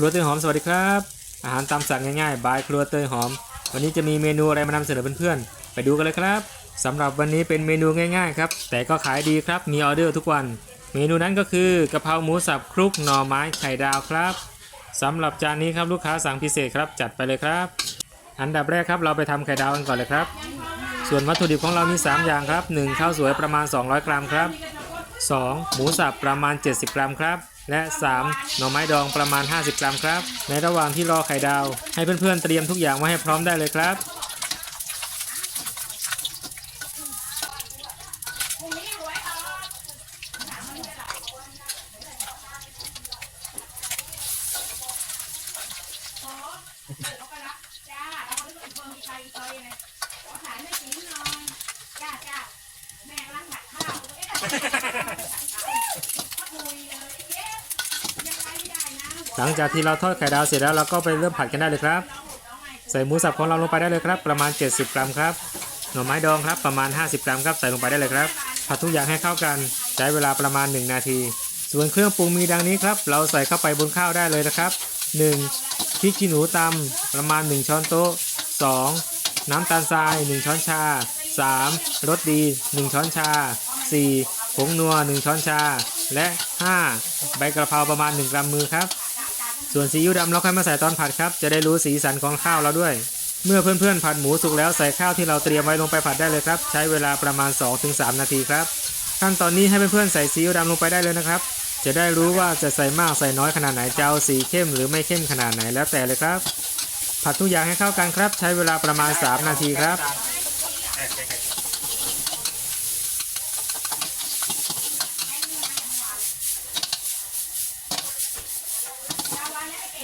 รัวเตยหอมสวัสดีครับ อาหารตามสั่งง่ายๆบายครัวเตยหอม วันนี้จะมีเมนูอะไรมานำเสนอเพื่อนๆไปดูกันเลยครับสำหรับวันนี้เป็นเมนูง่ายๆครับแต่ก็ขายดีครับมีออเดอร์ทุกวัน เมนูนั้นก็คือกะเพราหมูสับคลุกหน่อไม้ไข่ดาวครับสำหรับจานนี้ครับลูกค้าสั่งพิเศษครับจัดไปเลยครับ อันดับแรกครับเราไปทำไข่ดาวกันก่อนเลยครับ ส่วนวัตถุดิบของเรามี 3 อย่างครับ 1. ข้าวสวยประมาณ 200 กรัมครับ 2. หมูสับประมาณ 70 กรัมครับ และ 3. หน่อไม้ดองประมาณ 50 กรัมครับ ในระหว่างที่รอไข่ดาว ให้เพื่อนๆเตรียมทุกอย่างไว้ให้พร้อมได้เลยครับจ้าเหลังจากที่เราทอดไข่ดาวเสร็จแล้วเราก็ไปเริ่มผัดกันได้เลยครับ ใส่หมูสับของเราลงไปได้เลยครับ ประมาณ 70 กรัมครับหน่อไม้ดองครับประมาณ 50 กรัมครับใส่ลงไปได้เลยครับ ผัดทุกอย่างให้เข้ากันใช้เวลาประมาณ 1 นาที ส่วนเครื่องปรุงมีดังนี้ครับ เราใส่เข้าไปบนข้าวได้เลยนะครับ 1. พริกขี้หนูตำประมาณ 1 ช้อนโต๊ะ 2. น้ำตาลทราย 1 ช้อนชา 3. รสดี 1 ช้อนชา 4. ผงนัว 1 ช้อนชา และ 5. ใบกระเพราประมาณ 1 กรัมมือครับ ส่วนซีอิ๊วดำเราค่อยมาใส่ตอนผัดครับ จะได้รู้สีสันของข้าวเราด้วย เมื่อเพื่อนๆผัดหมูสุกแล้วใส่ข้าวที่เราเตรียมไว้ลงไปผัดได้เลยครับ ใช้เวลาประมาณ 2-3 นาทีครับ ขั้นตอนนี้ให้เพื่อนๆใส่ซีอิ๊วดำลงไปได้เลยนะครับ จะได้รู้ว่าจะใส่มากใส่น้อยขนาดไหนจะเอาสีเข้มหรือไม่เข้มขนาดไหนแล้วแต่เลยครับ ผัดทุกอย่างให้เข้ากันครับ ใช้เวลาประมาณ 3 นาทีครับ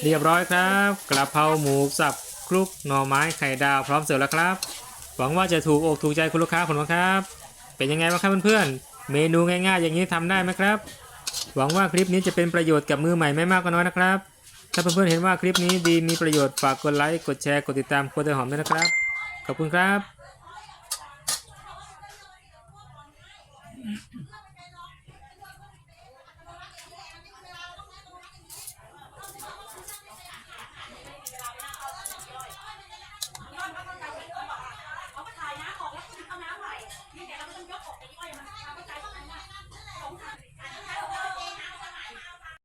เรียบร้อยครับกระเพราหมูสับคลุกหน่อไม้ไข่ดาวพร้อมเสิร์ฟแล้วครับ หวังว่าจะถูกอกถูกใจคุณลูกค้าผมนะครับ เป็นยังไงบ้างครับเพื่อนๆเมนูง่ายๆ อย่างนี้ทำได้ไหมครับ หวังว่าคลิปนี้จะเป็นประโยชน์กับมือใหม่ไม่มากก็น้อยนะครับ ถ้าเพื่อนๆเห็นว่าคลิปนี้ดีมีประโยชน์ฝากกดไลค์กดแชร์กดติดตามกดติดหอมด้วยนะครับ ขอบคุณครับ